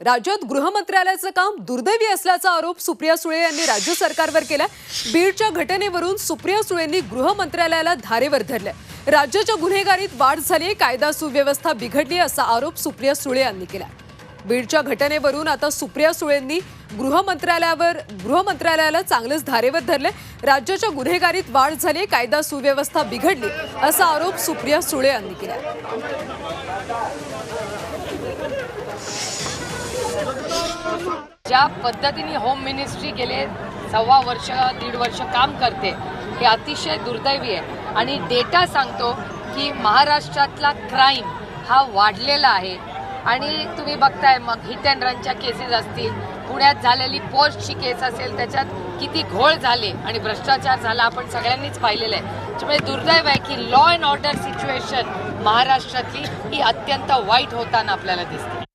राज्यात गृहमंत्रालयाचं काम दुर्दैवी असल्याचा आरोप सुप्रिया सुळे यांनी राज्य सरकारवर केला बीडच्या घटनेवरून सुप्रिया सुळेंनी गृहमंत्रालयाला धारेवर धरले राज्याच्या गुन्हेगारीत वाढ झाली कायदा सुव्यवस्था बिघडली असा आरोप सुप्रिया सुळे यांनी केला बीडच्या घटनेवरून आता सुप्रिया सुळेंनी गृहमंत्रालयावर गृहमंत्रालयाला चांगलंच धारेवर धरले राज्याच्या गुन्हेगारीत वाढ झाली कायदा सुव्यवस्था बिघडली असा आरोप सुप्रिया सुळे यांनी केला ज्या पद्धतीने होम मिनिस्ट्री गेले सव्वा वर्ष दीड वर्ष काम करते हे अतिशय दुर्दैवी आहे. आणि डेटा सांगतो की महाराष्ट्रातला क्राईम हा वाढलेला आहे. आणि तुम्ही बघताय मग हिट अँड रनच्या केसेस असतील. पुण्यात झालेली पोस्टची केस असेल त्याच्यात किती घोळ झाले आणि भ्रष्टाचार झाला आपण सगळ्यांनीच पाहिलेलं आहे. त्यामुळे दुर्दैव आहे की लॉ अँड ऑर्डर सिच्युएशन महाराष्ट्रातली ही अत्यंत वाईट होताना आपल्याला दिसते.